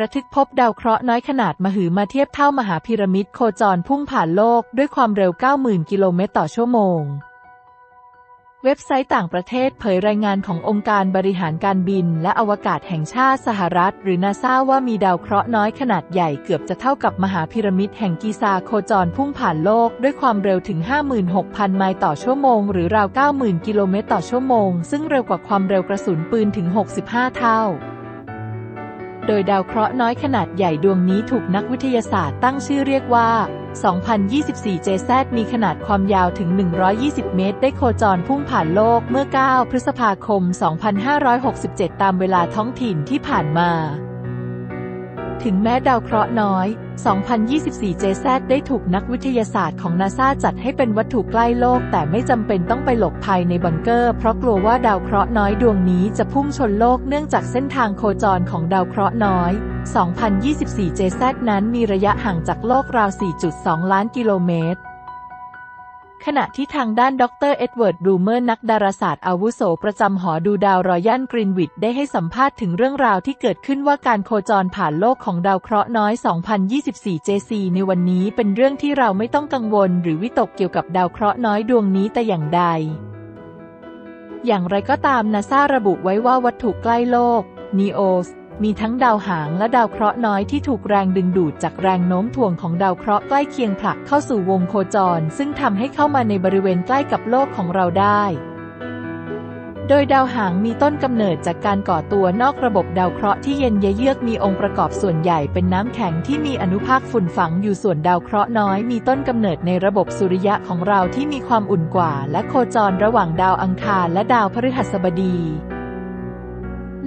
ระทึกพบดาวเคราะห์น้อยขนาดมหึมาเทียบเท่ามหาพีระมิดโคจรพุ่งผ่านโลกด้วยความเร็ว 90,000 กิโลเมตรต่อชั่วโมง เว็บไซต์ต่างประเทศเผยรายงานขององค์การบริหารการบินและอวกาศแห่งชาติสหรัฐ หรือนาซาว่ามีดาวเคราะห์น้อยขนาดใหญ่เกือบจะเท่ากับมหาพีระมิดแห่งกีซาโคจรพุ่งผ่านโลกด้วยความเร็วถึง 56,000 ไมล์ต่อชั่วโมง หรือราว 90,000 กิโลเมตรต่อชั่วโมง ซึ่งเร็วกว่าความเร็วกระสุนปืนถึง 65 เท่า โดยดาวเคราะห์น้อยขนาดใหญ่ดวงนี้ถูกนักวิทยาศาสตร์ตั้งชื่อเรียกว่า 2024 JZ มีขนาดความยาวถึง 120 เมตร ได้โคจรพุ่งผ่านโลกเมื่อ 9 พฤษภาคม 2567 ตามเวลาท้องถิ่นที่ผ่านมา ถึงแม้ดาวเคราะห์น้อย 2024 JZ ได้ถูกนักวิทยาศาสตร์ของนาซาจัดให้เป็นวัตถุใกล้โลก แต่ไม่จำเป็นต้องไปหลบภัยในบังเกอร์ เพราะกลัวว่าดาวเคราะห์น้อยดวงนี้จะพุ่งชนโลกเนื่องจากเส้นทางโคจรของดาวเคราะห์น้อย 2024 JZ นั้นมีระยะห่างจากโลกราว 4.2 ล้านกิโลเมตร ขณะที่ทางด้านดรเอ็ดเวิร์ดบูเมอร์นักดาราศาสตร์อาวุโสประจำหอดูดาวรอยัลกรีนวิชได้ให้สัมภาษณ์ถึงเรื่องราวที่เกิดขึ้นว่าการโคจรผ่านโลกของดาวเคราะห์น้อย 2024 JC ในวันนี้เป็นเรื่องที่เราไม่ต้องกังวล หรือวิตกเกี่ยวกับดาวเคราะห์น้อยดวงนี้แต่อย่างใด อย่างไรก็ตามนาซาระบุไว้ว่าวัตถุใกล้โลก NEOS มีทั้งดาวหางและดาวเคราะห์น้อยที่ถูกแรงดึงดูดจากแรงโน้มถ่วงของดาวเคราะห์ใกล้เคียงผลักเข้าสู่วงโคจร ซึ่งทำให้เข้ามาในบริเวณใกล้กับโลกของเราได้ โดยดาวหางมีต้นกำเนิดจากการก่อตัวนอกระบบดาวเคราะห์ที่เย็นเยือกมีองค์ประกอบส่วนใหญ่เป็นน้ำแข็งที่มีอนุภาคฝุ่นฝังอยู่ส่วนดาวเคราะห์น้อยมีต้นกำเนิดในระบบสุริยะของเราที่มีความอุ่นกว่า และโคจรระหว่างดาวอังคารและดาวพฤหัสบดี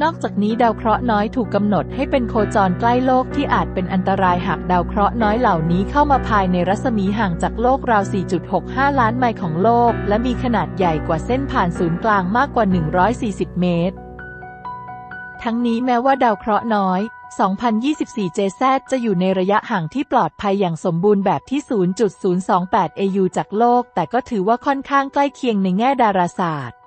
นอกจากนี้ดาวเคราะห์น้อยถูกกำหนดให้เป็นโคจรใกล้โลกที่อาจเป็นอันตรายหากดาวเคราะห์น้อยเหล่านี้เข้ามาภายในรัศมีห่างจากโลกราว 4.65 ล้านไมล์ของโลก และมีขนาดใหญ่กว่าเส้นผ่านศูนย์กลางมากกว่า 140 เมตร ทั้งนี้แม้ว่าดาวเคราะห์น้อย 2024 JZ จะอยู่ในระยะห่างที่ปลอดภัยอย่างสมบูรณ์แบบที่ 0.028 AU จากโลก แต่ก็ถือว่าค่อนข้างใกล้เคียงในแง่ดาราศาสตร์